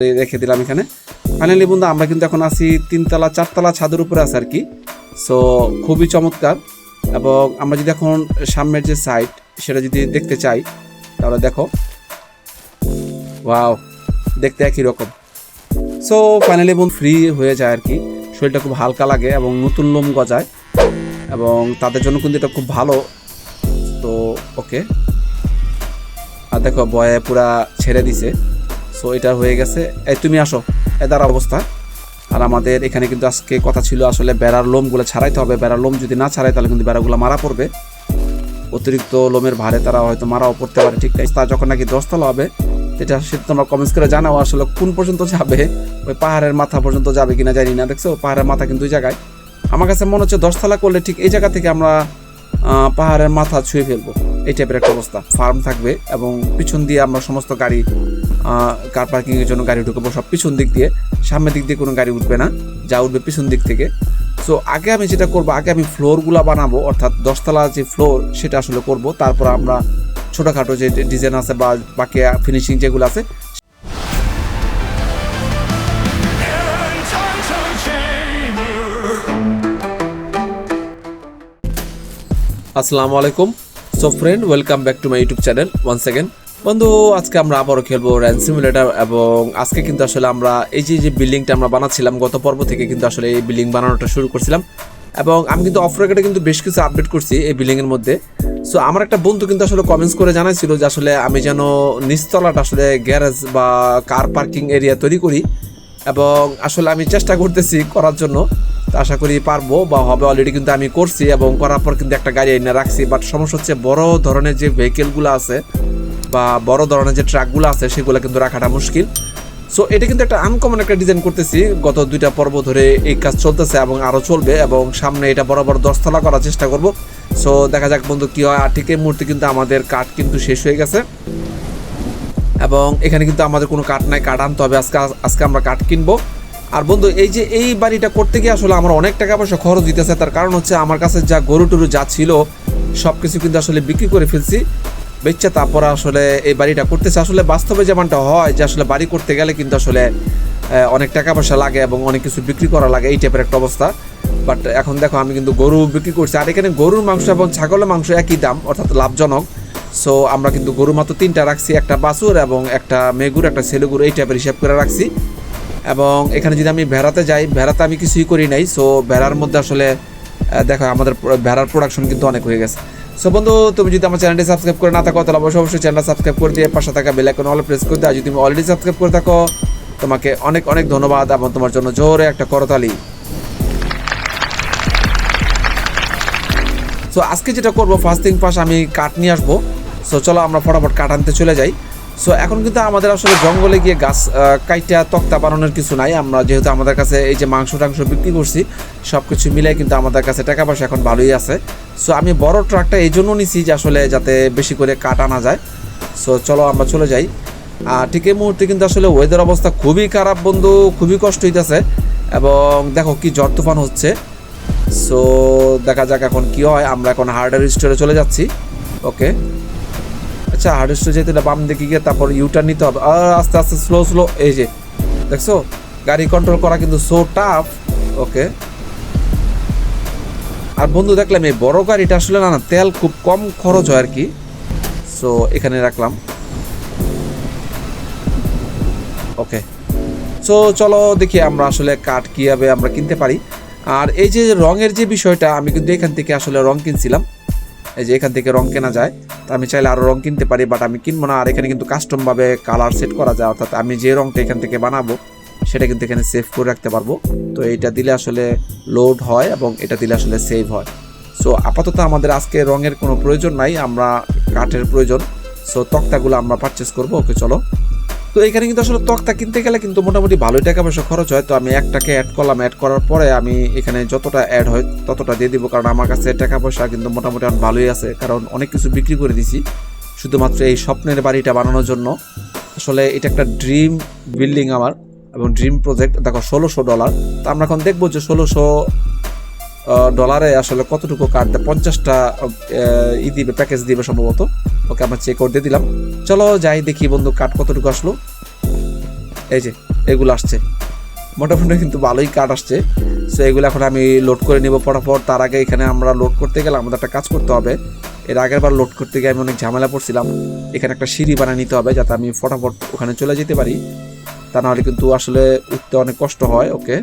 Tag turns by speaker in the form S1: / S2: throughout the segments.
S1: রেখে দিলাম এখানে। ফাইনালি বন্ধু, আমরা কিন্তু এখন আছি তিনতলা, চারতলা ছাদের উপরে আছে আর কি। সো খুবই চমৎকার। এবং আমরা যদি এখন সামনের যে সাইড সেটা যদি দেখতে চাই, তাহলে দেখো। ওয়াও দেখতে একই রকম। সো ফাইনালি বন্ধু ফ্রি হয়ে যায় আর কি। শরীরটা খুব হালকা লাগে এবং নতুন লোম গজায়। এবং তাদের জন্য কিন্তু এটা খুব ভালো। তো ওকে আর দেখো, বয়ে পুরা ছেড়ে দিছে। সো এটা হয়ে গেছে। এই, তুমি আসো। এদার অবস্থা। আর আমাদের এখানে কিন্তু আজকে কথা ছিল আসলে বেড়ার লোমগুলো ছাড়াইতে হবে। বেড়ার লোম যদি না ছাড়াই তাহলে কিন্তু বেড়াগুলো মারা পড়বে। অতিরিক্ত লোমের ভারে তারা হয়তো মারাও পড়তে পারে, ঠিক আছে তা যখন নাকি দশতলা হবে, এটা সে তোমরা কমেন্টস করে জানাও আসলে কোন পর্যন্ত যাবে। ওই পাহাড়ের মাথা পর্যন্ত যাবে কিনা জানি না, দেখছ? পাহাড়ের মাথা কিন্তু ওই জায়গায়। আমার কাছে মনে হচ্ছে দশতলা করলে ঠিক এই জায়গা থেকে আমরা পাহাড়ের মাথা ছুঁয়ে ফেলব। এই টাইপের একটা অবস্থা। ফার্ম থাকবে এবং পিছন দিয়ে আমরা সমস্ত গাড়ি কার পার্কিংয়ের জন্য গাড়ি ঢুকবো, সব পিছন দিক দিয়ে। সামনের দিক দিয়ে কোনো গাড়ি উঠবে না, যা উঠবে পিছন দিক থেকে। সো আগে আমি যেটা করব, আগে আমি ফ্লোরগুলো বানাবো, অর্থাৎ দশতলা যে ফ্লোর সেটা আসলে করব। তারপর আমরা ছোটোখাটো যে ডিজাইন আছে বা বাকি ফিনিশিং যেগুলো আছে, আসসালামু আলাইকুম। So friend welcome back to my YouTube channel one second বন্ধু, আজকে আমরা আবারও খেলব র্যান সিমুলেটার এবং আজকে কিন্তু আসলে আমরা এই যে যে বিল্ডিংটা আমরা বানাচ্ছিলাম, গত পর্ব থেকে কিন্তু আসলে এই বিল্ডিং বানানোটা শুরু করছিলাম। এবং আমি কিন্তু অফ রেকর্ডে কিন্তু বেশ কিছু আপডেট করছি এই বিল্ডিংয়ের মধ্যে। সো আমার একটা বন্ধু কিন্তু আসলে কমেন্টস করে জানাইছিল যে আসলে আমি যেন নিচতলাটা আসলে গ্যারেজ বা কার পার্কিং এরিয়া তৈরি করি এবং আসলে আমি চেষ্টা করতেছি করার জন্য। আশা করি পারব বা হবে অলরেডি কিন্তু আমি করছি এবং করার পর কিন্তু একটা গাড়ি এনে রাখছি। বাট সমস্যা হচ্ছে বড় ধরনের যে ভেহিকেলগুলো আছে বা বড় ধরনের যে ট্রাকগুলো আছে, সেগুলো কিন্তু রাখাটা মুশকিল। সো এটা কিন্তু একটা আনকমন একটা ডিজাইন করতেছি। গত দুইটা পর্ব ধরে এই কাজ চলতেছে এবং আরও চলবে এবং সামনে এটা বড় বড় দশতলা করার চেষ্টা করব। সো দেখা যাক বন্ধু কি হয়। আর ঠিক এই মুহূর্তে কিন্তু আমাদের কাঠ কিন্তু শেষ হয়ে গেছে। এবং এখানে কিন্তু আমাদের কোনো কাঠ নাই, কাঠ আনতে হবে। আজকে আজকে আমরা কাঠ কিনবো। আর বন্ধু, এই যে এই বাড়িটা করতে গিয়ে আসলে আমার অনেক টাকা পয়সা খরচ দিতেছে তার কারণ হচ্ছে আমার কাছে যা গরু টরু যা ছিল সব কিছু কিন্তু আসলে বিক্রি করে ফেলছি। বেচ্চা তারপরে আসলে এই বাড়িটা করতেছে। আসলে বাস্তবে যেমনটা হয় যে আসলে বাড়ি করতে গেলে কিন্তু আসলে অনেক টাকা পয়সা লাগে এবং অনেক কিছু বিক্রি করা লাগে এই টাইপের একটা অবস্থা। বাট এখন দেখো, আমি কিন্তু গরু বিক্রি করছি। আর এখানে গরুর মাংস এবং ছাগলের মাংস একই দাম, অর্থাৎ লাভজনক। সো আমরা কিন্তু গরু মাত্র তিনটা রাখছি, একটা বাছুর এবং একটা মেগুর, একটা ছেলেগুর, এই টাইপের হিসাব করে রাখছি। এবং এখানে যদি আমি ভেড়াতে যাই, ভেড়াতে আমি কিছুই করি নাই। সো ভেড়ার মধ্যে আসলে দেখো, আমাদের ভেড়ার প্রোডাকশন কিন্তু অনেক হয়ে গেছে। সো বন্ধু, তুমি যদি আমার চ্যানেলটি সাবস্ক্রাইব করে না থাকো, তাহলে অবশ্যই অবশ্যই চ্যানেল সাবস্ক্রাইব করে দিয়ে পাশে থাকা বেল আইকন অল প্রেস করে দিয়ে যদি তুমি অলরেডি সাবস্ক্রাইব করে থাকো, তোমাকে অনেক অনেক ধন্যবাদ এবং তোমার জন্য জোরে একটা করতালি। সো আজকে যেটা করব ফার্স্ট থিং ফার্স্ট আমি কাট নিয়ে আসব। সো চলো আমরা ফটাফট কাট আনতে চলে যাই। সো এখন কিন্তু আমাদের আসলে জঙ্গলে গিয়ে গাছ কাইটা, তক্তা বানানোর কিছু নাই। আমরা যেহেতু আমাদের কাছে এই যে মাংস, টাংস বিক্রি করছি সব কিছু মিলে কিন্তু আমাদের কাছে টাকা পয়সা এখন ভালোই আছে। সো আমি বড় ট্রাকটা এই জন্য নিছি যে আসলে যাতে বেশি করে কাঠ আনা যায়। সো চলো আমরা চলে যাই। আর ঠিক এই মুহূর্তে কিন্তু আসলে ওয়েদার অবস্থা খুবই খারাপ বন্ধু, খুবই কষ্ট হইতেছে। এবং দেখো কি ঝড় তুফান হচ্ছে। সো দেখা যাক এখন কি হয়। আমরা এখন হার্ডওয়্যার স্টোরে চলে যাচ্ছি। ওকে আচ্ছা হার্ডওয়্যার স্টোরে যেতে বাম দিকে গিয়ে তারপর ইউটার্ন নিতে হবে। আর আস্তে আস্তে স্লো স্লো এই যে, দেখছ? গাড়ি কন্ট্রোল করা কিন্তু সো টাফ ওকে আর বন্ধু, দেখলাম এই বড় গাড়িটা আসলে না না, তেল খুব কম খরচ হয় আর কি। সো এখানে রাখলাম। ওকে সো চলো দেখি আমরা আসলে কাঠ কীভাবে আমরা কিনতে পারি। আর এই যে রঙের যে বিষয়টা, আমি কিন্তু এখান থেকে আসলে রং কিনছিলাম। এই যে এখান থেকে রং কেনা যায়, তো আমি চাইলে আরও রং কিনতে পারি বাট আমি কিনবো না। আর এখানে কিন্তু কাস্টমভাবে কালার সেট করা যায়, অর্থাৎ আমি যে রংটা এখান থেকে বানাবো, সেটা কিন্তু এখানে সেভ করে রাখতে পারব। তো এইটা দিলে আসলে লোড হয় এবং এটা দিলে আসলে সেভ হয়। সো আপাতত আমাদের আজকে রঙের কোনো প্রয়োজন নাই, আমরা কাঠের প্রয়োজন। সো তক্তাগুলো আমরা পারচেস করব। ওকে চলো। তো এখানে কিন্তু আসলে তক্তা কিনতে গেলে কিন্তু মোটামুটি ভালোই টাকা পয়সা খরচ হয়। তো আমি একটাকে অ্যাড করলাম অ্যাড করার পরে আমি এখানে যতটা অ্যাড হয় ততটা দিয়ে দিব। কারণ আমার কাছে টাকা পয়সা কিন্তু মোটামুটি অনেক ভালোই আছে। কারণ অনেক কিছু বিক্রি করে দিছি, শুধুমাত্র এই স্বপ্নের বাড়িটা বানানোর জন্য। আসলে এটা একটা ড্রিম বিল্ডিং আমার এবং ড্রিম প্রজেক্ট দেখো, ষোলোশো ডলার তো আমরা এখন দেখব যে ষোলোশো ডলারে আসলে কতটুকু কাট দেয় পঞ্চাশটা ই দিবে প্যাকেজ দিবে সম্ভবত। ওকে, আমরা চেক করে দিয়ে দিলাম। চলো যাই, দেখি বন্ধু কাট কতটুকু আসলো। এই যে, এগুলো আসছে। মোটামুটি কিন্তু ভালোই কাঠ আসছে। সো এগুলো এখন আমি লোড করে নিব ফটাফট তার আগে এখানে আমরা লোড করতে গেলে আমাদের একটা কাজ করতে হবে। এর আগের বার লোড করতে গিয়ে আমি অনেক ঝামেলা পড়ছিলাম। এখানে একটা সিঁড়ি বানিয়ে নিতে হবে যাতে আমি ফটাফট ওখানে চলে যেতে পারি। তা নাহলে কিন্তু আসলে উঠতে অনেক কষ্ট হয়, ওকে।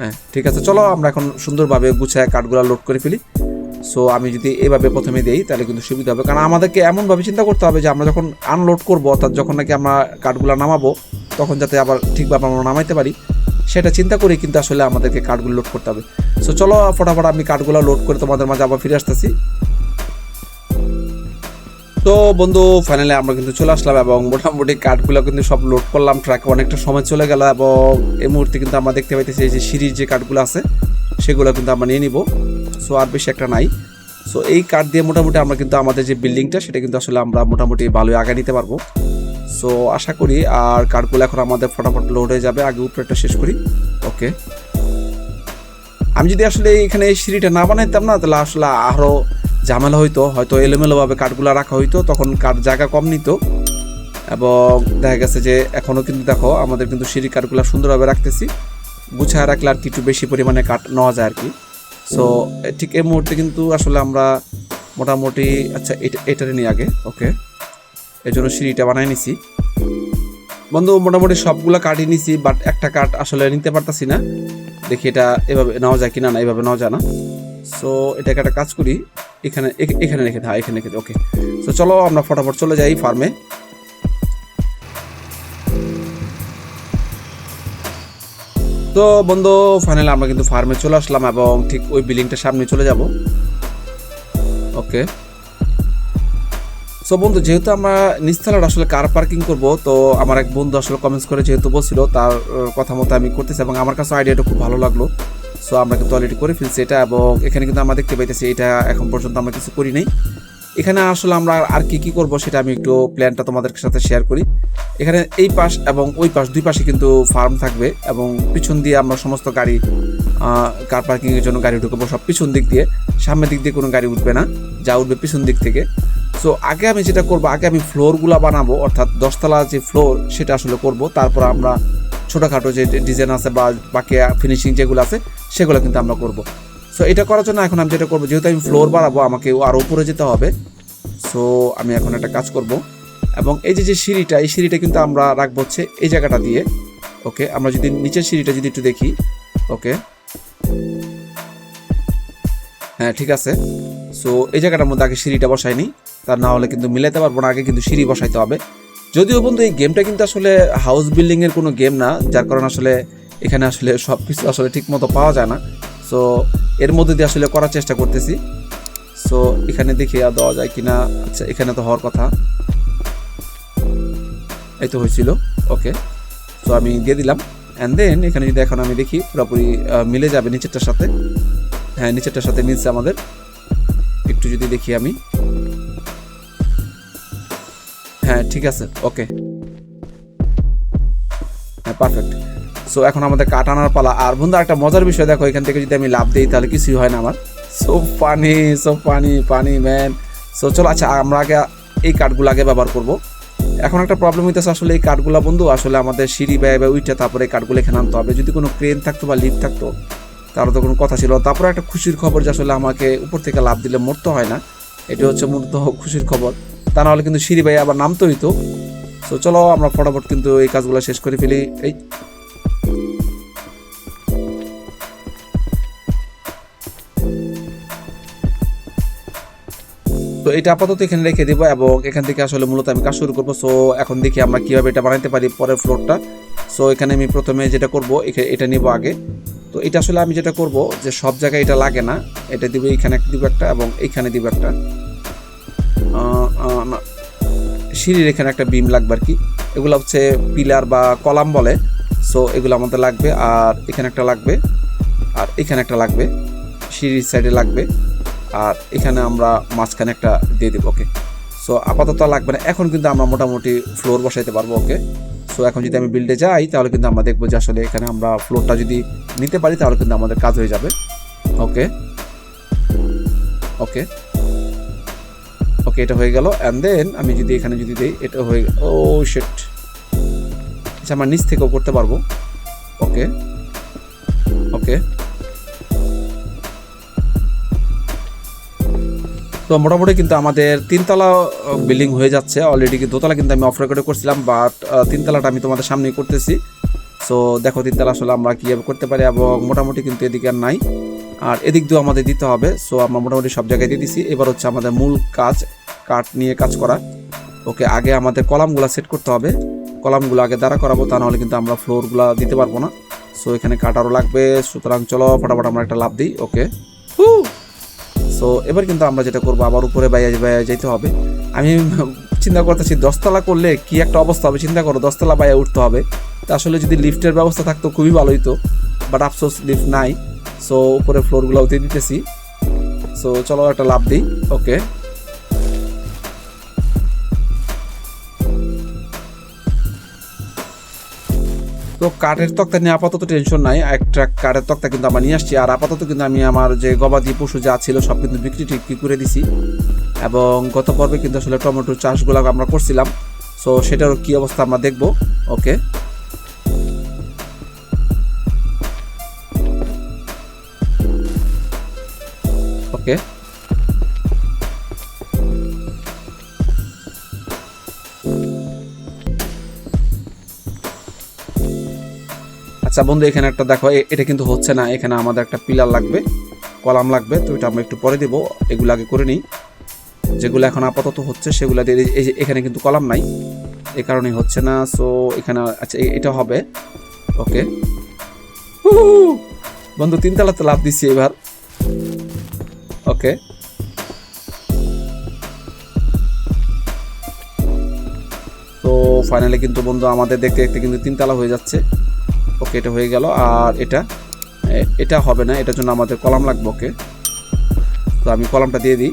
S1: হ্যাঁ ঠিক আছে, চলো আমরা এখন সুন্দরভাবে গুছায় কাঠগুলো লোড করে ফেলি। সো আমি যদি এভাবে প্রথমে দেই, তাহলে কিন্তু সুবিধা হবে। কারণ আমাদেরকে এমনভাবে চিন্তা করতে হবে যে, আমরা যখন আনলোড করব, অর্থাৎ যখন নাকি আমরা কাঠগুলো নামাবো, তখন যাতে আবার ঠিকভাবে আমরা নামাইতে পারি, সেটা চিন্তা করে কিন্তু আসলে আমাদেরকে কাঠগুলো লোড করতে হবে। সো চলো, ফটাফট আমি কাঠগুলো লোড করে তোমাদের মাঝে আবার ফিরে আসতেছি। তো বন্ধু ফাইনালি আমরা কিন্তু চলে আসলাম এবং মোটামুটি কার্ডগুলো কিন্তু সব লোড করলাম ট্রাকে অনেকটা সময় চলে গেল এবং এই মুহূর্তে কিন্তু আমরা দেখতে পাইতেছি এই যে সিঁড়ির যে কার্ডগুলো আছে, সেগুলো কিন্তু আমরা নিয়ে নিব। সো আর বেশি একটা নাই। সো এই কার্ড দিয়ে মোটামুটি আমরা কিন্তু আমাদের যে বিল্ডিংটা সেটা কিন্তু আসলে আমরা মোটামুটি ভালোই আগে নিতে পারব। সো আশা করি আর কার্ডগুলো এখন আমাদের ফটাফট লোড হয়ে যাবে, আগে উপরেটা শেষ করি। ওকে আমি যদি আসলে এখানে এই সিঁড়িটা না বানাইতাম না, তাহলে আসলে আরও ঝামেলা হইতো, হয়তো এলোমেলোভাবে কাঠগুলো রাখা হইতো, তখন কাঠ জায়গা কম নিত। এবং দেখা গেছে যে এখনও কিন্তু দেখো, আমাদের কিন্তু সিঁড়ি কাঠগুলো সুন্দরভাবে রাখতেছি। গুছায় রাখলে আর কিছু বেশি পরিমাণে কাঠ নেওয়া যায় আর কি। সো ঠিক এই মুহূর্তে কিন্তু আসলে আমরা মোটামুটি আচ্ছা এটা, এটারে নিয়ে আগে ওকে এই জন্য সিঁড়িটা বানাই নিছি। বন্ধু, মোটামুটি সবগুলো কাঠই নিছি বাট একটা কাঠ আসলে নিতে পারতাছি না। দেখি এটা এভাবে নেওয়া যায় কিনা না, এভাবে নেওয়া যায় না। সো এটাকে একটা কাজ করি। এখানে এখানে রেখে হ্যাঁ এখানে রেখে ওকে সো চলো আমরা ফটাফট চলে যাই ফার্মে তো বন্ধু ফাইনালি আমরা কিন্তু ফার্মে চলে আসলাম এবং ঠিক ওই বিল্ডিংটার সামনে চলে যাব। ওকে সো বন্ধু, যেহেতু আমরা নিস্তালার আসলে কার পার্কিং করব, তো আমার এক বন্ধু আসলে কমেন্টস করে যেহেতু বলছিল, তার কথা মতো আমি করতেছি এবং আমার কাছে আইডিয়াটা খুব ভালো লাগল। সো আমরা কিন্তু অলরেডি করে ফেলছি এটা এবং এখানে কিন্তু আমরা দেখতে পাইতেছি এটা এখন পর্যন্ত আমরা কিছু করি নাই। এখানে আসলে আমরা আর কি কি করব সেটা আমি একটু প্ল্যানটা তোমাদের সাথে শেয়ার করি। এখানে এই পাশ এবং ওই পাশ দুই পাশে কিন্তু ফার্ম থাকবে এবং পিছন দিয়ে আমরা সমস্ত গাড়ি কার পার্কিংয়ের জন্য গাড়ি ঢুকবো সব পিছন দিক দিয়ে। সামনের দিক দিয়ে কোনো গাড়ি উঠবে না, যা উঠবে পিছন দিক থেকে। সো আগে আমি যেটা করব, আগে আমি ফ্লোরগুলো বানাবো, অর্থাৎ দশতলা যে ফ্লোর সেটা আসলে করব, তারপর আমরা ছোটোখাটো যে ডিজাইন আছে বা বাকি ফিনিশিং যেগুলো আছে, সেগুলো কিন্তু আমরা করব। সো এটা করার জন্য এখন আমি যেটা করব, যেহেতু আমি ফ্লোর বাড়াবো আমাকে আরও উপরে যেতে হবে। সো আমি এখন একটা কাজ করব। এবং এই যে যে সিঁড়িটা, এই সিঁড়িটা কিন্তু আমরা রাখব হচ্ছে এই জায়গাটা দিয়ে। ওকে আমরা যদি নিচের সিঁড়িটা যদি একটু দেখি। ওকে হ্যাঁ ঠিক আছে। সো এই জায়গাটার মধ্যে আগে সিঁড়িটা বসাইনি তা না হলে কিন্তু মিলাইতে পারব না, আগে কিন্তু সিঁড়ি বসাইতে হবে। যদিও বন্ধু, এই গেমটা কিন্তু আসলে হাউস বিল্ডিং এর কোনো গেম না, যার কারণে আসলে এখানে আসলে সব কিছু আসলে ঠিক মতো পাওয়া যায় না। সো এর মধ্যে দিয়ে আসলে করার চেষ্টা করতেছি। সো এখানে দেখি দেওয়া যায় কিনা। আচ্ছা এখানে তো হওয়ার কথা। এই তো হয়েছিল। ওকে সো আমি দিয়ে দিলাম। অ্যান্ড দেন এখানে যদি এখন আমি দেখি, পুরোপুরি মিলে যাবে নিচেরটার সাথে। হ্যাঁ নিচেরটার সাথে মিলছে আমাদের। একটু যদি দেখি আমি। হ্যাঁ ঠিক আছে, ওকে। হ্যাঁ পারফেক্ট সো এখন আমাদের কাঠ আনার পালা। আর বন্ধু একটা মজার বিষয় দেখো, এখান থেকে যদি আমি লাভ দিই, তাহলে কিছুই হয় না আমার। সো পানি সো পানি পানি ম্যান সো চলো আচ্ছা আমরা আগে এই কাঠগুলো আগে ব্যবহার করব। এখন একটা প্রবলেম হইতেছে আসলে এই কাঠগুলো, বন্ধু, আসলে আমাদের সিঁড়ি ব্যয় বা উইটে, তারপরে এই কাঠগুলো এখানে আনতে হবে। যদি কোনো ক্রেন থাকতো বা লিফট থাকতো, তারও তো কোনো কথা ছিল। তারপরে একটা খুশির খবর যে আসলে আমাকে উপর থেকে লাভ দিলে মরতে হয় না। এটা হচ্ছে মূলত খুশির খবর। তা নাহলে কিন্তু সিঁড়ি ভাই আবার নামতে হইতো। তো চলো, আমরা ফটাফট কিন্তু এই কাজগুলো শেষ করে ফেলি। এই। তো এটা আপাতত এখানে রেখে দিব এবং এখান থেকে আসলে মূলত আমি কাজ শুরু করব। সো এখন দেখি আমরা কীভাবে এটা বানাইতে পারি পরের ফ্লোরটা সো এখানে আমি প্রথমে যেটা করব এটা নিব আগে। তো এটা আসলে আমি যেটা করব যে সব জায়গায় এটা লাগে না। এটা দিব, এখানে দিব একটা এবং এইখানে দিব একটা। সিঁড়ির এখানে একটা বিম লাগবে আর কি। এগুলো হচ্ছে পিলার বা কলাম বলে। সো এগুলো আমাদের লাগবে। আর এখানে একটা লাগবে। আর এখানে একটা লাগবে। সিঁড়ির সাইডে লাগবে। আর এখানে আমরা মাঝখানে একটা দিয়ে দেবো ওকে সো আপাতত লাগবে না। এখন কিন্তু আমরা মোটামুটি ফ্লোর বসাইতে পারব ওকে সো এখন যদি আমি বিল্ডে যাই, তাহলে কিন্তু আমরা দেখব যে আসলে এখানে আমরা ফ্লোরটা যদি নিতে পারি, তাহলে কিন্তু আমাদের কাজ হয়ে যাবে ওকে ওকে ওকে, এটা হয়ে গেল। অ্যান্ড দেন আমি যদি এখানে যদি দিই, এটা হয়ে ও শেট আচ্ছা আমার নিচ থেকেও করতে পারব। ওকে। ওকে। তো মোটামুটি কিন্তু আমাদের তিনতলা বিল্ডিং হয়ে যাচ্ছে। অলরেডি দোতলা কিন্তু আমি অফ রেকর্ডে করছিলাম বাট তিনতলাটা আমি তোমাদের সামনেই করতেছি। সো দেখো, তিনতলা আসলে আমরা কীভাবে করতে পারি এবং মোটামুটি কিন্তু এদিকে আর নাই। আর এদিক দিয়েও আমাদের দিতে হবে। সো আমরা মোটামুটি সব জায়গায় দিয়ে দিছি। এবার হচ্ছে আমাদের মূল কাজ কাঠ নিয়ে কাজ করা। ওকে আগে আমাদের কলামগুলো সেট করতে হবে। কলামগুলো আগে দ্বারা করাবো, তা নাহলে কিন্তু আমরা ফ্লোরগুলো দিতে পারব না। সো এখানে কাটারও লাগবে। সুতরাং চলো, ফটাফট আমরা একটা লাভ দিই। ওকে সো এবার কিন্তু আমরা যেটা করব, আবার উপরে বাইরে বাইরে যেতে হবে। আমি চিন্তা করতেছি, দশতলা করলে কি একটা অবস্থা হবে? চিন্তা করো, দশতলা বাইরে উঠতে হবে। তা আসলে যদি লিফটের ব্যবস্থা থাকতো, খুবই ভালো হতো বাট আফসোস লিফট নাই। সো উপরে ফ্লোরগুলো দিয়ে দিতেছি। সো চলো একটা লাভ দিই। ওকে তো কাঠের তক্তা নিয়ে আপাতত টেনশন নাই। একটা কাঠের তক্তা কিন্তু আমরা নিয়ে আসছি। আর আপাতত কিন্তু আমি আমার যে গবাদি পশু যা ছিল সব কিন্তু বিক্রি টিক্রি করে দিছি। এবং গত পর্বে কিন্তু আসলে টমেটো চাষগুলো আমরা করছিলাম। সো সেটার কি অবস্থা আমরা দেখব। ওকে ওকে আচ্ছা বন্ধু, এখানে একটা দেখো এটা কিন্তু হচ্ছে না, এখানে আমাদের একটা পিলার লাগবে, কলাম লাগবে, তো এটা আমরা একটু পরে দিব, এগুলো আগে করে নিই। যেগুলো এখন আপাতত হচ্ছে, সেগুলো দিয়ে এখানে কিন্তু কলাম নাই এই কারণে হচ্ছে না সো এখানে আচ্ছা এটা হবে, ওকে। বন্ধু, তিনতলাতে লাভ দিচ্ছি এবার, ওকে। তো ফাইনালি কিন্তু বন্ধু, আমাদের দেখতে দেখতে কিন্তু তিনতলা হয়ে যাচ্ছে। ওকে এটা হয়ে গেল। আর এটা এটা হবে না, এটার জন্য আমাদের কলাম লাগবে ওকে তো আমি কলামটা দিয়ে দিই।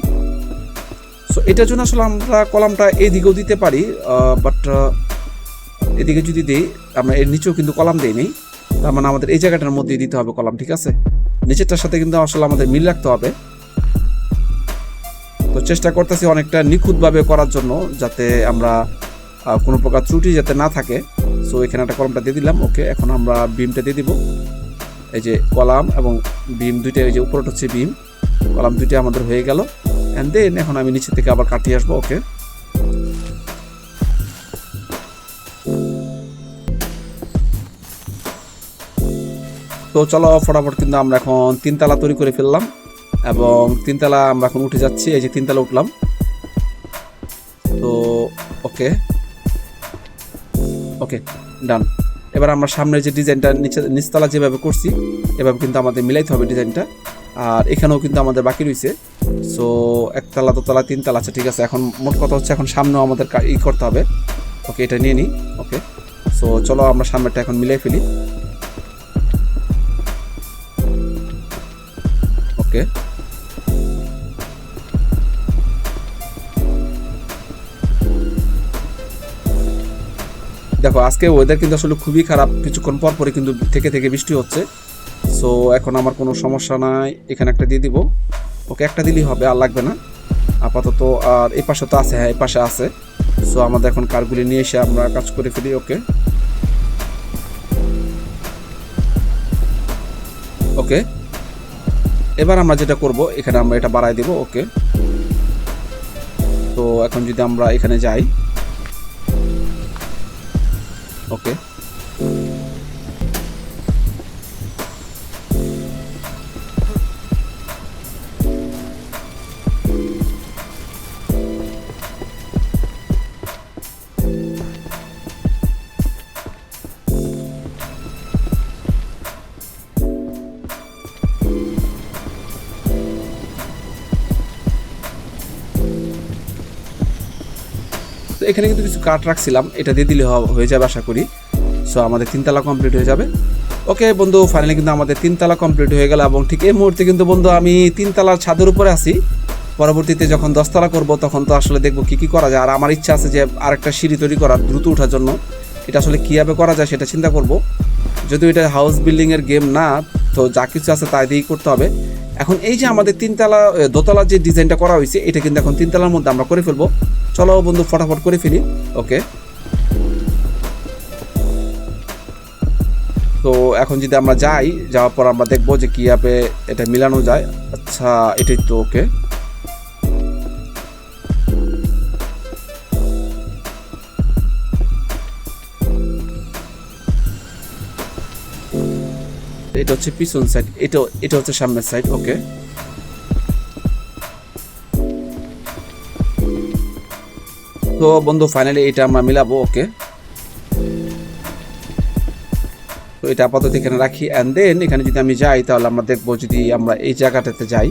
S1: সো এটার জন্য আসলে আমরা কলামটা এইদিকেও দিতে পারি বাট এদিকে যদি দিই, আমরা এর নিচেও কিন্তু কলাম দিই নেই। তার মানে আমাদের এই জায়গাটার মধ্যেই দিতে হবে কলাম, ঠিক আছে? নিচেরটার সাথে কিন্তু আসলে আমাদের মিল রাখতে হবে। তো চেষ্টা করতেছি অনেকটা নিখুঁতভাবে করার জন্য, যাতে আমরা কোনো প্রকার ত্রুটি যাতে না থাকে। সো এখানে একটা কলমটা দিয়ে দিলাম। ওকে এখন আমরা বিমটা দিয়ে দিব। এই যে কলাম এবং বিম দুইটা, এই যে উপরটা হচ্ছে বিম। কলাম দুইটা আমাদের হয়ে গেল। অ্যান্ড দেন এখন আমি নিচে থেকে আবার কাটিয়ে আসব। ওকে তো চলো, ফটাফট কিন্তু আমরা এখন তিনতলা তৈরি করে ফেললাম। এবং তিনতলা আমরা এখন উঠে যাচ্ছি। এই যে তিনতলা উঠলাম। তো ওকে ওকে ডান এবার আমরা সামনের যে ডিজাইনটা নিচে, নিচতলা যেভাবে করছি, এভাবে কিন্তু আমাদের মিলাইতে হবে ডিজাইনটা। আর এখানেও কিন্তু আমাদের বাকি রয়েছে সো একতলা, দোতলা, তিনতলা আছে ঠিক আছে, এখন মোট কথা হচ্ছে এখন সামনেও আমাদের ই করতে হবে। ওকে এটা নিয়ে নিই ওকে সো চলো আমরা সামনেরটা এখন মিলাই ফেলি। ওকে দেখো, আজকে ওয়েদার কিন্তু আসলে খুবই খারাপ। কিছুক্ষণ পর পরে কিন্তু থেকে থেকে বৃষ্টি হচ্ছে। সো এখন আমার কোনো সমস্যা নাই। এখানে একটা দিয়ে দিব। ওকে, একটা দিলেই হবে, আর লাগবে না। আপাতত আর এই পাশে তো আছে হ্যাঁ এই পাশে আছে। সো আমাদের এখন কারগুলি নিয়ে এসে আমরা কাজ করে ফেলি, ওকে? ওকে। এবার আমরা যেটা করব, এখানে আমরা এটা বাড়াই দেব, ওকে? তো এখন যদি আমরা এখানে যাই ওকে তো এখানে কিন্তু কিছু কাঠ রাখছিলাম এটা দিয়ে দিলে হয়ে যাবে আশা করি। সো আমাদের তিনতলা কমপ্লিট হয়ে যাবে। ওকে বন্ধু ফাইনালি কিন্তু আমাদের তিনতলা কমপ্লিট হয়ে গেল এবং ঠিক এই মুহূর্তে কিন্তু বন্ধু আমি তিনতলার ছাদের উপরে আছি। পরবর্তীতে যখন দশতলা করব তখন তো আসলে দেখব কি কি করা যায়। আর আমার ইচ্ছা আছে যে আরেকটা সিঁড়ি তৈরি করার দ্রুত ওঠার জন্য। এটা আসলে কীভাবে করা যায় সেটা চিন্তা করব। যদিও এটা হাউস বিল্ডিংয়ের গেম না তো যা কিছু আছে তাই দিয়েই করতে হবে। এখন এই যে আমাদের তিনতলা এ, দোতলা যে ডিজাইনটা করা হয়েছে এটা কিন্তু এখন তিনতলার মধ্যে আমরা করে ফেলব। চলো বন্ধু, ফটাফট করে ফেলি। ওকে তো এখন যদি আমরা যাই, যাওয়ার পর আমরা দেখব যে কীভাবে এটা মিলানো যায়। আচ্ছা এটাই তো ওকে এটা হচ্ছে পিছন সাইড এটা এটা হচ্ছে সামনের সাইড ওকে তো বন্ধু ফাইনালি এটা আমরা মিলাবো ওকে তো এটা আপাতত এখানে রাখি অ্যান্ড দেন এখানে যদি আমি যাই, তাহলে আমরা দেখব যদি আমরা এই জায়গাটাতে যাই,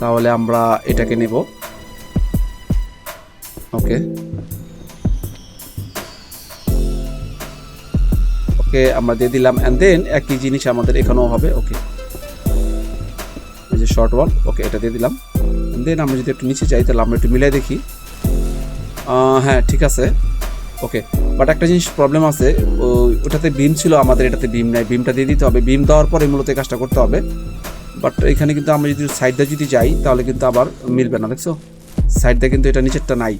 S1: তাহলে আমরা এটাকে নেব ওকে ওকে আমরা দিয়ে দিলাম অ্যান্ড দেন একই জিনিস আমাদের এখানেও হবে ওকে এই যে শর্ট ওয়াল ওকে এটা দিয়ে দিলাম দেন আমরা যদি একটু নিচে যাই, তাহলে আমরা একটু মিলাই দেখি। হ্যাঁ ঠিক আছে। ওকে বাট একটা জিনিস প্রবলেম আছে ওটাতে বিম ছিল আমাদের, এটাতে বিম নাই বিমটা দিয়ে দিতে হবে। বিম দেওয়ার পরে মূলত এই কাজটা করতে হবে। বাট এখানে কিন্তু আমরা যদি সাইড দিয়ে যদি যাই, তাহলে কিন্তু আবার মিলবে না, দেখছ? সাইড দিয়ে কিন্তু এটা নিচেরটা নাই।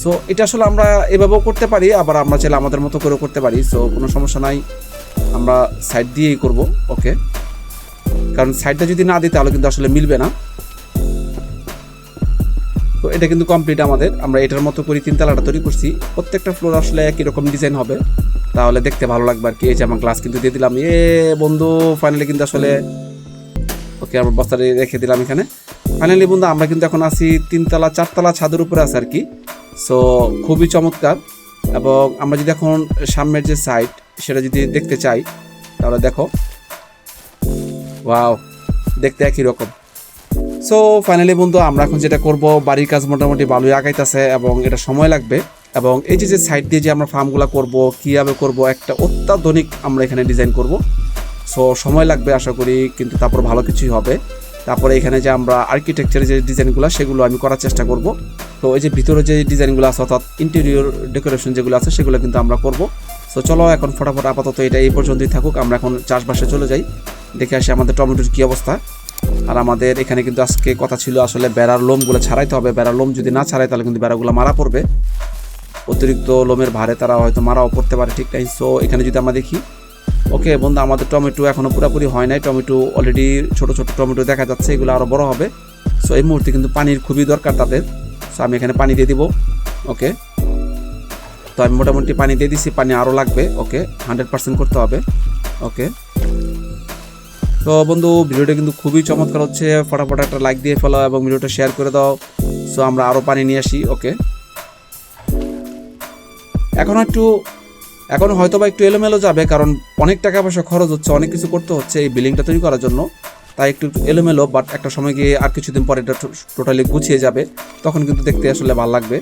S1: সো এটা আসলে আমরা এভাবেও করতে পারি, আবার আমরা চাইলে আমাদের মতো করেও করতে পারি। সো কোনো সমস্যা নাই। আমরা সাইড দিয়েই করব ওকে কারণ সাইডটা যদি না দিই, তাহলে কিন্তু আসলে মিলবে না। এটা কিন্তু কমপ্লিট আমাদের। আমরা এটার মতো করে তিনতলাটা তৈরি করছি। প্রত্যেকটা ফ্লোর আসলে একই রকম ডিজাইন হবে। তাহলে দেখতে ভালো লাগবে আর কি। এই যে আমার গ্লাস কিন্তু দিয়ে দিলাম। এ বন্ধু ফাইনালি কিন্তু আসলে ওকে আমার বস্তাটা রেখে দিলাম এখানে। ফাইনালি বন্ধু, আমরা কিন্তু এখন আছি তিনতলা চারতলা ছাদের উপরে আছে আর কি। সো খুবই চমৎকার। এবং আমরা যদি এখন সামনের যে সাইড সেটা যদি দেখতে চাই, তাহলে দেখো। ওয়াও দেখতে একই রকম। সো ফাইনালি বন্ধু, আমরা এখন যেটা করব, বাড়ির কাজ মোটামুটি ভালোই আগাইতেছে এবং এটা সময় লাগবে। এবং এই যে যে সাইড দিয়ে যে আমরা ফার্মগুলো করব, কীভাবে করব, একটা অত্যাধুনিক আমরা এখানে ডিজাইন করব। সো সময় লাগবে আশা করি, কিন্তু তারপর ভালো কিছুই হবে। তারপরে এখানে যে আমরা আর্কিটেকচারের যে ডিজাইনগুলো সেগুলো আমি করার চেষ্টা করব। তো এই যে, ভিতরে যে ডিজাইনগুলো আছে, অর্থাৎ ইন্টেরিয়র ডেকোরেশন যেগুলো আছে, সেগুলো কিন্তু আমরা করব। সো চলো এখন ফটাফট আপাতত এটা এই পর্যন্তই থাকুক। আমরা এখন চাষবাসে চলে যাই। দেখে আসি আমাদের টমেটোর কী অবস্থা। আর আমাদের এখানে কিন্তু আজকে কথা ছিল আসলে বেড়ার লোমগুলো ছাড়াইতে হবে। বেড়ার লোম যদি না ছাড়াই তাহলে কিন্তু বেড়াগুলো মারা পড়বে। অতিরিক্ত লোমের ভারে তারা হয়তো মারাও পড়তে পারে, ঠিক টাইম সো এখানে যদি আমরা দেখি, ওকে, বন্ধু, আমাদের টমেটো এখনও পুরোপুরি হয় নাই। টমেটো অলরেডি ছোট ছোট টমেটো দেখা যাচ্ছে, এগুলো আরও বড় হবে। সো এই মুহূর্তে কিন্তু পানির খুবই দরকার তাদের। সো আমি এখানে পানি দিয়ে দিব, ওকে? তো আমি মোটামুটি পানি দিয়ে দিছি, পানি আরও লাগবে, ওকে? হান্ড্রেড পার্সেন্ট করতে হবে, ওকে? তো বন্ধু, ভিডিওটা কিন্তু খুবই চমৎকার হচ্ছে। ফটাফট একটা লাইক দিয়ে ফেলো এবং ভিডিওটা শেয়ার করে দাও। সো আমরা আরও পানি নিয়ে আসি ওকে এখন একটু, এখন হয়তো বা একটু এলোমেলো যাবে, কারণ অনেক টাকা পয়সা খরচ হচ্ছে, অনেক কিছু করতে হচ্ছে এই বিল্ডিংটা তৈরি করার জন্য। তাই একটু এলোমেলো বাট একটা সময় গিয়ে আর কিছুদিন পরে এটা টোটালি গুছিয়ে যাবে। তখন কিন্তু দেখতে আসলে ভালো লাগবে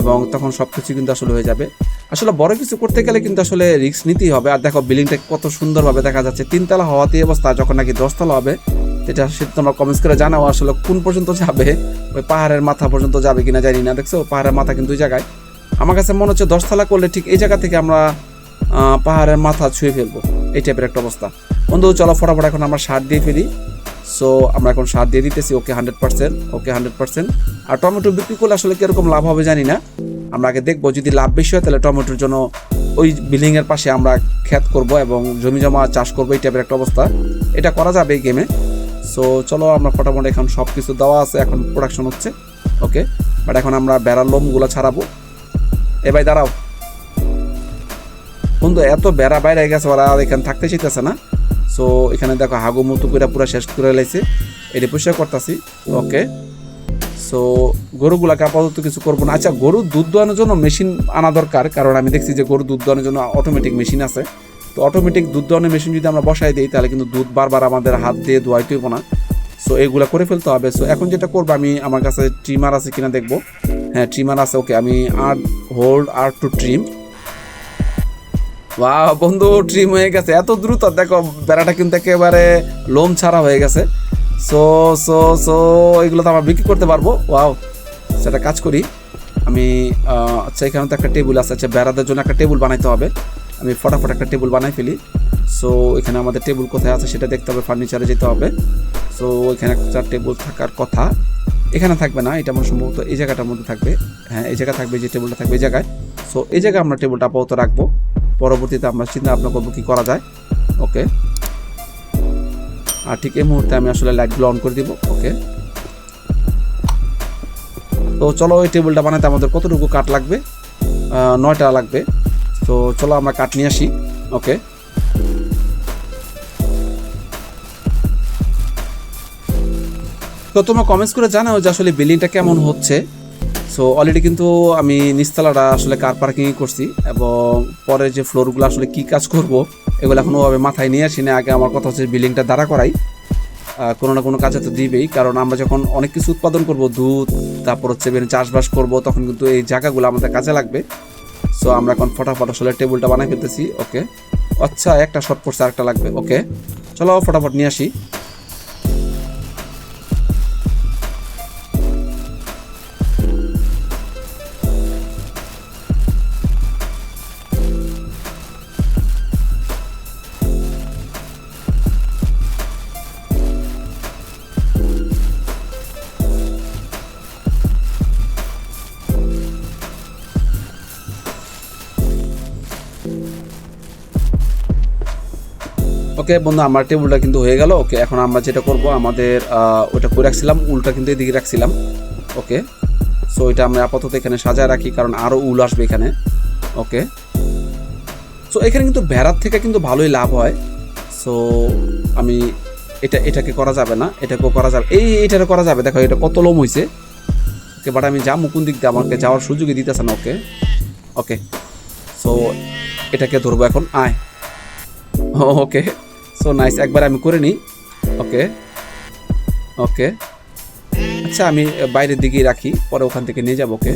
S1: এবং তখন সব কিছু কিন্তু আসলে হয়ে যাবে। আসলে বড় কিছু করতে গেলে কিন্তু আসলে রিস্ক নিতেই হবে। আর দেখো বিল্ডিংটা কত সুন্দরভাবে দেখা যাচ্ছে। তিনতলা হওয়াতে অবস্থা, যখন নাকি দশতলা হবে, এটা সে তোমরা কমেন্টস করে জানাও আসলে কোন পর্যন্ত যাবে, ওই পাহাড়ের মাথা পর্যন্ত যাবে কিনা জানি না। দেখছ, পাহাড়ের মাথা কিন্তু ওই জায়গায়। আমার কাছে মনে হচ্ছে দশতলা করলে ঠিক এই জায়গা থেকে আমরা পাহাড়ের মাথা ছুঁয়ে ফেলব। এই টাইপের একটা অবস্থা। বন্ধু, চলো ফটাফট এখন আমরা সার দিয়ে ফেলি। সো আমরা এখন সার দিয়ে দিতেছি okay hundred percent okay hundred percent আর টমেটো বিক্রি করলে আসলে কীরকম লাভ হবে জানি না। আমরা আগে দেখব, যদি লাভ বেশি হয় তাহলে টমেটোর জন্য ওই বিল্ডিং এর পাশে আমরা ক্ষেত করব এবং জমি জমা চাষ করব, এই টাইপের একটা অবস্থা। এটা করা যাবে এই গেমে সো চলো আমরা ফটাফট এখন সব কিছু দেওয়া আছে, এখন প্রোডাকশন হচ্ছে ওকে বাট এখন আমরা বেড়ার লোমগুলো ছাড়াবো। এ ভাই, দাঁড়াও। বন্ধু, এত বেড়া বাইরে গেছে, ওরা এখানে থাকতে চাইতেছে না। সো এখানে দেখো হাগু মুতু করে পুরো শেষ করে লাইছে। এটা পরিষ্কার করতেছি। ওকে সো গরুগুলাকে আপাতত কিছু করব না। আচ্ছা গরুর দুধ দোয়ানোর জন্য মেশিন আনা দরকার, কারণ আমি দেখছি যে গরুর দুধ দোয়ানোর জন্য অটোমেটিক মেশিন আছে। তো অটোমেটিক দুধ দোয়ানোর মেশিন যদি আমরা বসাই দিই, তাহলে কিন্তু দুধ বারবার আমাদের হাত দিয়ে ধোয়াইতে হইব না। সো এগুলা করে ফেলতে হবে। সো এখন যেটা করব, আমি আমার কাছে ট্রিমার আছে কিনা দেখব। হ্যাঁ ট্রিমার আছে ওকে আমি আর্ট হোল্ড আর টু ট্রিম বাহ বন্ধু ট্রিম হয়ে গেছে। এত দ্রুত, দেখো, বেড়াটা কিন্তু একেবারে লোম ছাড়া হয়ে গেছে। সো সো সো এগুলো তো আমরা বিক্রি করতে পারব। ওয়াও সেটা কাজ করি। আমি আচ্ছা এখানে তো একটা টেবিল আছে। আচ্ছা বেড়াদের জন্য একটা টেবিল বানাইতে হবে। আমি ফটাফট একটা টেবিল বানাই ফেলি। সো এখানে আমাদের টেবিল কোথায় আছে সেটা দেখতে হবে ফার্নিচারে যেতে হবে। সো এখানে একটা টেবিল থাকার কথা। এখানে থাকবে না, এটা আমার সম্ভবত এই জায়গাটার মধ্যে থাকবে। হ্যাঁ এই জায়গা থাকবে, যে টেবিলটা থাকবে এই জায়গায়। সো এই জায়গায় আমরা টেবিলটা আপাতত রাখব। পরবর্তীতে আমরা চিন্তা ভাবনা করব কি করা যায়। ওকে আর ঠিক এই মুহূর্তে আমি আসলে লাইটগুলো অন করে দিব। ওকে তো চলো ওই টেবিলটা বানাতে আমাদের কতটুকু কাঠ লাগবে? নয়টা লাগবে। তো চলো আমরা কাঠ নিয়ে আসি। ওকে তো তোমরা কমেন্টস করে জানাও যে আসলে বিল্ডিংটা কেমন হচ্ছে। সো অলরেডি কিন্তু আমি নিচতলাটা আসলে কার পার্কিংই করছি এবং পরে যে ফ্লোরগুলো আসলে কি কাজ করব, এগুলো এখনও ভাবে মাথায় নিয়ে আসি না আগে আমার কথা হচ্ছে বিল্ডিংটা দাঁড়া করাই। কোনো না কোনো কাজে তো দিবেই, কারণ আমরা যখন অনেক কিছু উৎপাদন করব, দুধ, তারপর হচ্ছে চাষবাস করব, তখন কিন্তু এই জায়গাগুলো আমাদের কাজে লাগবে। সো আমরা এখন ফটাফট আসলে টেবিলটা বানাই ফেলতেছি ওকে আচ্ছা একটা শর্ট পড়ছে, আরেকটা লাগবে ওকে চলো, ফটাফট নিয়ে আসি। ওকে, বন্ধু, আমার টেবিলটা কিন্তু হয়ে গেল, ওকে, এখন আমরা যেটা করব, আমাদের ওটা করে রাখছিলাম, উলটা কিন্তু এদিকে রাখছিলাম, ওকে সো এটা আমরা আপাতত এখানে সাজায় রাখি, কারণ আরও উল আসবে এখানে, ওকে সো এখানে কিন্তু ভেড়ার থেকে কিন্তু ভালোই লাভ হয় সো আমি এটা, এটাকে করা যাবে না, এটাকেও করা যাবে, এই এটাকে করা যাবে, দেখো, এটা কত লোম হয়েছে ওকে বাট আমি যা মুকুন দিক দিয়ে, আমাকে যাওয়ার সুযোগই দিতেছে না, ওকে ওকে সো এটাকে ধরবো এখন, আয়, ওকে সো নাইস একবার আমি করে নিই। ওকে ওকে আচ্ছা আমি বাইরের দিকেই রাখি। পরে ওখান থেকে নিয়ে যাব ওকে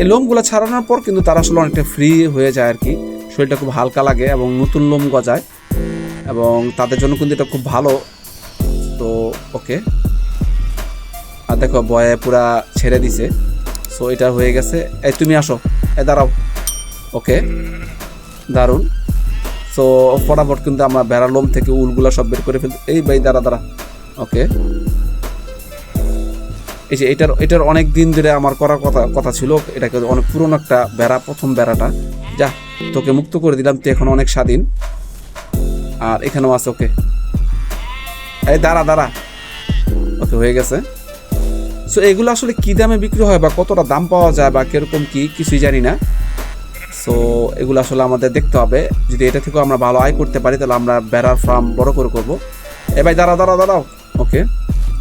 S1: এই লোমগুলো ছাড়ানোর পর কিন্তু তারা আসলে অনেকটা ফ্রি হয়ে যায় আর কি শরীরটা খুব হালকা লাগে এবং নতুন লোম গজায়। এবং তাদের জন্য কিন্তু এটা খুব ভালো। তো ওকে আর দেখো, বয়ে পুরা ছেড়ে দিছে। সো এটা হয়ে গেছে। এই, তুমি আসো। এ দাঁড়াও। ওকে দারুণ। সো ফটাফট কিন্তু আমরা ভেড়া লোম থেকে উলগুলা সব বের করে ফেলতে এই ভাই, দাঁড়া দাঁড়া। ওকে এই যে এটার এটার অনেক দিন ধরে আমার করার কথা কথা ছিল। এটাকে অনেক পুরনো একটা বেড়া, প্রথম বেড়াটা। যা, তোকে মুক্ত করে দিলাম, তুই এখন অনেক স্বাধীন। আর এখানেও আছে ওকে এই দাঁড়া দাঁড়া। ওকে হয়ে গেছে। সো এগুলো আসলে কি দামে বিক্রি হয় বা কতটা দাম পাওয়া যায় বা কীরকম কি, কিছুই জানি না। সো এগুলো আসলে আমাদের দেখতে হবে। যদি এটা থেকেও আমরা ভালো আয় করতে পারি, তাহলে আমরা বেড়ার ফার্ম বড় করে করব। এ ভাই দাঁড়া দাঁড়া দাঁড়াও। ওকে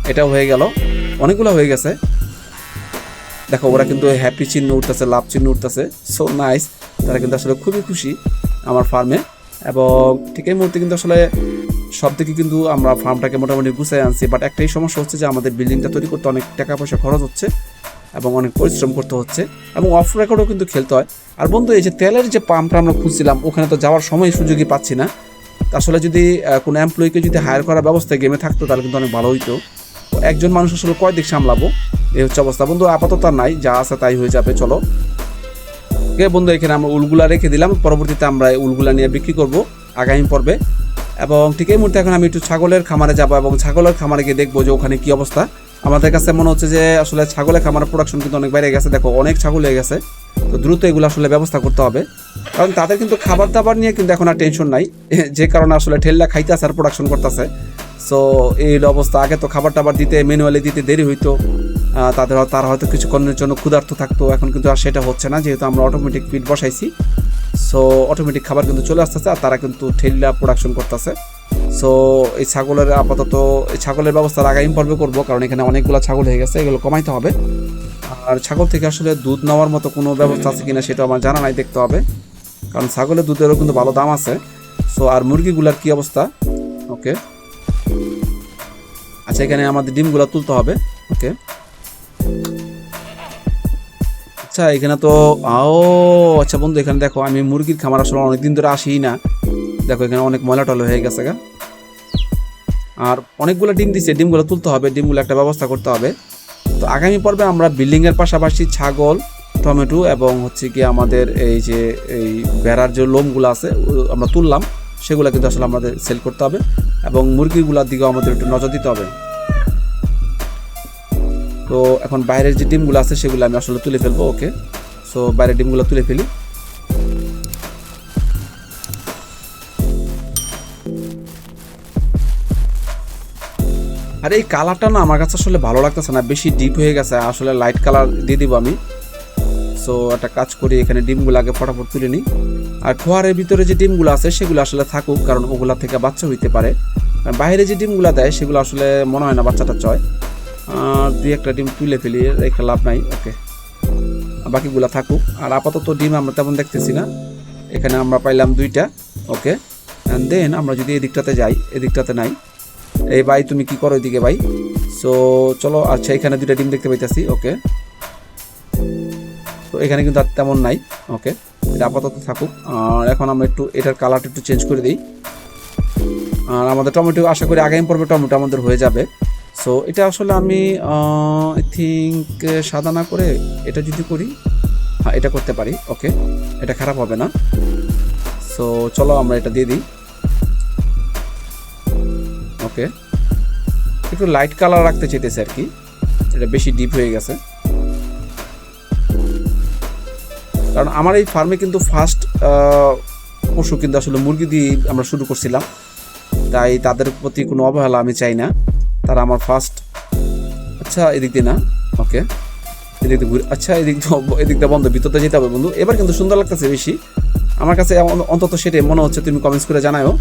S1: এটাও হয়ে গেল। অনেকগুলো হয়ে গেছে। দেখো, ওরা কিন্তু হ্যাপি চিহ্ন উঠতেছে, লাভ চিহ্ন উঠতেছে। সো নাইস তারা কিন্তু আসলে খুবই খুশি আমার ফার্মে এবং ঠিক এই মুহূর্তে কিন্তু আসলে সব থেকে কিন্তু আমরা ফার্মটাকে মোটামুটি গুছাই আনছি। বাট একটাই সমস্যা হচ্ছে যে আমাদের বিল্ডিংটা তৈরি করতে অনেক টাকা পয়সা খরচ হচ্ছে। এবং অনেক পরিশ্রম করতে হচ্ছে এবং অফ রেকর্ডও কিন্তু খেলতে হয়। আর বন্ধু, এই যে তেলের যে পাম্পটা আমরা খুঁজছিলাম, ওখানে তো যাওয়ার সময় সুযোগই পাচ্ছি না। আসলে যদি কোনো এমপ্লয়িকে যদি হায়ার করার ব্যবস্থা গেমে থাকতো, তাহলে কিন্তু অনেক ভালো হইতো। একজন মানুষ আসলে কয় দিক সামলাবো? এই হচ্ছে অবস্থা। বন্ধু, আপাতত আর নাই, যা আছে তাই হয়ে যাবে, চলো। ওকে, বন্ধু, এখানে আমরা উলগুলা রেখে দিলাম। পরবর্তীতে আমরা এই উলগুলা নিয়ে বিক্রি করব আগামী পর্বে। এবং ঠিক এই মুহূর্তে এখন আমি একটু ছাগলের খামারে যাব এবং ছাগলের খামারে গিয়ে দেখব যে ওখানে কি অবস্থা। আমাদের কাছে মনে হচ্ছে যে আসলে ছাগলের খামার প্রোডাকশন কিন্তু অনেক বেড়ে গেছে। দেখো, অনেক ছাগল হয়ে গেছে। তো দ্রুত এগুলো আসলে ব্যবস্থা করতে হবে। কারণ তাদের কিন্তু খাবার দাবার নিয়ে কিন্তু এখন আর টেনশন নাই। যে কারণে আসলে ঠেল্লা খাইতেছে আর প্রোডাকশন করতেছে। সো এই অবস্থা, আগে তো খাবার টাবার দিতে ম্যানুয়ালি দিতে দেরি হইতো। তাদের তারা হয়তো কিছুক্ষণের জন্য ক্ষুধার্ত থাকতো। এখন কিন্তু আর সেটা হচ্ছে না। যেহেতু আমরা অটোমেটিক ফিড বসাইছি। সো অটোমেটিক খাবার কিন্তু চলে আসতেছে আর তারা কিন্তু ঠেল্লা প্রোডাকশন করতেছে। সো এই ছাগলের আপাতত, এই ছাগলের ব্যবস্থা আগামী পর্বে করব, কারণ এখানে অনেকগুলো ছাগল হয়ে গেছে, এগুলো কমাইতে হবে। আর ছাগল থেকে আসলে দুধ নেওয়ার মতো কোনো ব্যবস্থা আছে কিনা সেটা আমার জানা নাই, দেখতে হবে। কারণ ছাগলের দুধেরও কিন্তু ভালো দাম আছে। সো আর মুরগিগুলার কি অবস্থা? ওকে আচ্ছা এখানে আমাদের ডিমগুলো তুলতে হবে। ওকে আচ্ছা এখানে তো ও আচ্ছা বন্ধু, এখানে দেখো, আমি মুরগির খামার আসলে অনেকদিন ধরে আসি না। দেখো, এখানে অনেক ময়লা টলা হয়ে গেছে, গা। আর অনেকগুলো ডিম দিছে, ডিমগুলো তুলতে হবে, ডিমগুলো একটা ব্যবস্থা করতে হবে। তো আগামী পর্বে আমরা বিল্ডিংয়ের পাশাপাশি ছাগল, টমেটো এবং হচ্ছে কি আমাদের এই যে, এই বেড়ার যে লোমগুলো আছে আমরা তুললাম, সেগুলো কিন্তু আসলে আমাদের সেল করতে হবে এবং মুরগিগুলোর দিকেও আমাদের একটু নজর দিতে হবে। তো এখন বাইরের যে ডিমগুলো আছে, সেগুলো আমি আসলে তুলে ফেলব, ওকে? সো বাইরের ডিমগুলো তুলে ফেলি। আর, এই কালারটা না আমার কাছে আসলে ভালো লাগতেছে না, বেশি ডিপ হয়ে গেছে, আসলে লাইট কালার দিয়ে দিব আমি। সো একটা কাজ করি, এখানে ডিমগুলো আগে ফটাফট তুলে নিই। আর খোয়ারের ভিতরে যে ডিমগুলো আছে, সেগুলো আসলে থাকুক, কারণ ওগুলা থেকে বাচ্চা হইতে পারে। আর বাইরে যে ডিমগুলো দেয়, সেগুলো আসলে মনে হয় না বাচ্চাটা চয়। আর দুই একটা ডিম তুলে ফেলি রেখে লাভ নাই ওকে বাকিগুলো থাকুক। আর আপাতত ডিম আমরা তেমন দেখতেছি না। এখানে আমরা পাইলাম দুইটা ওকে দেন আমরা যদি এদিকটাতে যাই, এদিকটাতে নাই। এই ভাই, তুমি কি করো এদিকে ভাই? সো চলো আচ্ছা এখানে দুইটা ডিম দেখতে পাইতেছি ওকে তো এখানে কিন্তু আর তেমন নাই ওকে এটা আপাতত থাকুক। আর এখন আমরা একটু এটার কালারটা একটু চেঞ্জ করে দিই। আর আমাদের টমেটো, আশা করি আগামী পর্বে টমেটো আমাদের হয়ে যাবে। সো এটা আসলে আমি আই থিঙ্ক সাদা না করে এটা যদি করি হ্যাঁ এটা করতে পারি ওকে এটা খারাপ হবে না। সো চলো, আমরা এটা দিয়ে দিই। ওকে। একটু লাইট কালার রাখতে চাইতেছে আর কি। এটা বেশি ডিপ হয়ে গেছে। কারণ আমার এই ফার্মে কিন্তু ফার্স্ট পশু কিন্তু আসলে মুরগি দিয়ে আমরা শুরু করছিলাম। তাই তাদের প্রতি কোনো অবহেলা আমি চাই না। তারা আমার ফার্স্ট আচ্ছা এদিক দিয়ে না। ওকে। এদিক দিয়ে ঘুরে আচ্ছা এদিক এদিক দিয়ে বন্ধ ভিতরতে যেতে হবে বন্ধু। এবার কিন্তু সুন্দর লাগতেছে বেশি। আমার কাছে অন্তত সেটাই মনে হচ্ছে, তুমি কমেন্টস করে জানাও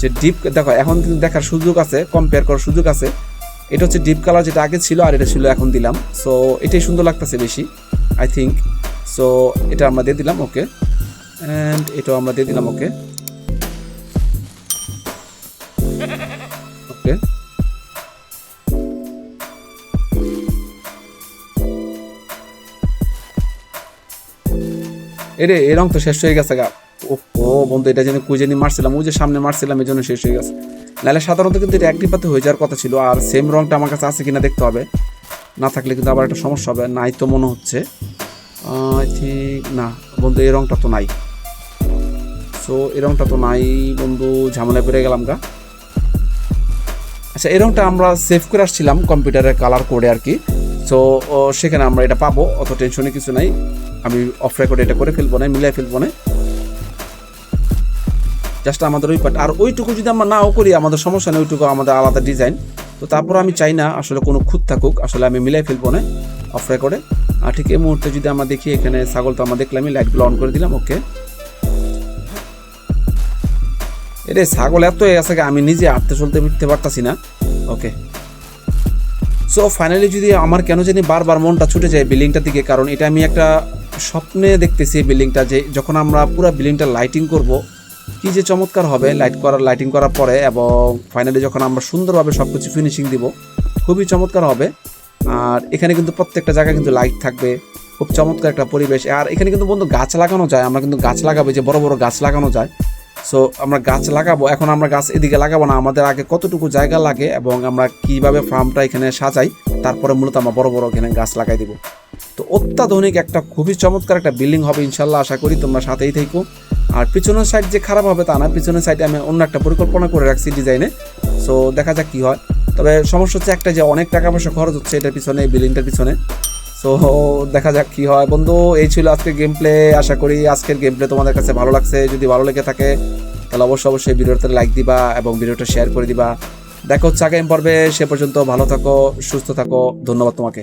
S1: যে ডিপ দেখো, এখন কিন্তু দেখার সুযোগ আছে কম্পেয়ার করার সুযোগ আছে। এটা হচ্ছে ডিপ কালার যেটা আগে ছিল আর এটা ছিল এখন দিলাম। সো এটাই সুন্দর লাগতেছে বেশি আই থিঙ্ক সো এটা আমরা দিয়ে দিলাম ওকে অ্যান্ড এটাও আমরা দিয়ে দিলাম ওকে ওকে এরে এই রং তো শেষ হয়ে গেছে গা। ও ও বন্ধু, এটা যেন কুই জানি মারছিলাম, ওই যে সামনে মারছিলাম এই জন্য শেষ হয়ে গেছে। নাহলে সাধারণত কিন্তু এটা একটি পাতে হয়ে যাওয়ার কথা ছিল, আর সেম রংটা আমার কাছে আছে কিনা দেখতে হবে। না থাকলে কিন্তু আবার একটা সমস্যা হবে, নাই তো মনে হচ্ছে। থিঙ্ক না, বন্ধু, এই রংটা তো নাই। সো এই রংটা তো নাই, বন্ধু, ঝামেলায় পেরে গেলাম গা। আচ্ছা এই রংটা আমরা সেভ করে আসছিলাম কম্পিউটারের কালার করে আর কি। সো সেখানে আমরা এটা পাবো, অত টেনশনে কিছু নাই। আমি অফ রেকর্ড এটা করে ফেলব না, মিলাই ফেলব না। জাস্ট আমাদের ওই পার্ট আর ওইটুকু যদি আমরা নাও করি, আমাদের সমস্যা নেই, ওইটুকু আমাদের আলাদা ডিজাইন তো তারপর আমি চাই না আসলে কোনো খুঁত থাকুক, আসলে আমি মিলাই ফেলব না অফ রেকর্ডে আর ঠিক এই মুহূর্তে যদি আমরা দেখি এখানে ছাগল তো আমরা দেখলামই লাইটগুলো অন করে দিলাম ওকে এটা ছাগল এত গেছে আমি নিজে আটতে চলতে ফিরতে পারতাছি না ওকে সো ফাইনালি যদি আমার কেন জানি বারবার মনটা ছুটে যায় বিল্ডিংটার দিকে, কারণ এটা আমি একটা স্বপ্নে দেখতেছি বিল্ডিংটা যে যখন আমরা পুরো বিল্ডিংটা লাইটিং করব কি যে চমৎকার হবে লাইট করার লাইটিং করার পরে এবং ফাইনালি যখন আমরা সুন্দরভাবে সব কিছু ফিনিশিং দিব, খুবই চমৎকার হবে। আর এখানে কিন্তু প্রত্যেকটা জায়গায় কিন্তু লাইট থাকবে, খুব চমৎকার একটা পরিবেশ। আর এখানে কিন্তু বন্ধু গাছ লাগানো যায়, আমরা কিন্তু গাছ লাগাবো যে বড় বড় গাছ লাগানো যায়। সো আমরা গাছ লাগাবো, এখন আমরা গাছ এদিকে লাগাবো না, আমাদের আগে কতটুকু জায়গা লাগে এবং আমরা কীভাবে ফার্মটা এখানে সাজাই, তারপরে মূলত আমরা বড় বড় এখানে গাছ লাগাই দিব। তো অত্যাধুনিক একটা খুবই চমৎকার একটা বিল্ডিং হবে ইনশাল্লাহ, আশা করি তোমরা সাথেই থেকো। আর পিছনের সাইড যে খারাপ হবে তা না, পিছনের সাইডে আমি অন্য একটা পরিকল্পনা করে রাখছি ডিজাইনে সো দেখা যাক কি হয়। তবে সমস্যা হচ্ছে একটা যে অনেক টাকা পয়সা খরচ হচ্ছে এটার পিছনে, এই বিল্ডিংটার পিছনে। সো দেখা যাক কি হয়। বন্ধু, এই ছিল আজকের গেম প্লে আশা করি আজকের গেম প্লে তোমাদের কাছে ভালো লাগছে। যদি ভালো লেগে থাকে, তাহলে অবশ্যই অবশ্যই ভিডিওতে লাইক দিবা এবং ভিডিওটা শেয়ার করে দিবা। দেখা হচ্ছে আগামী পর্বে। সে পর্যন্ত ভালো থাকো, সুস্থ থাকো। ধন্যবাদ তোমাকে।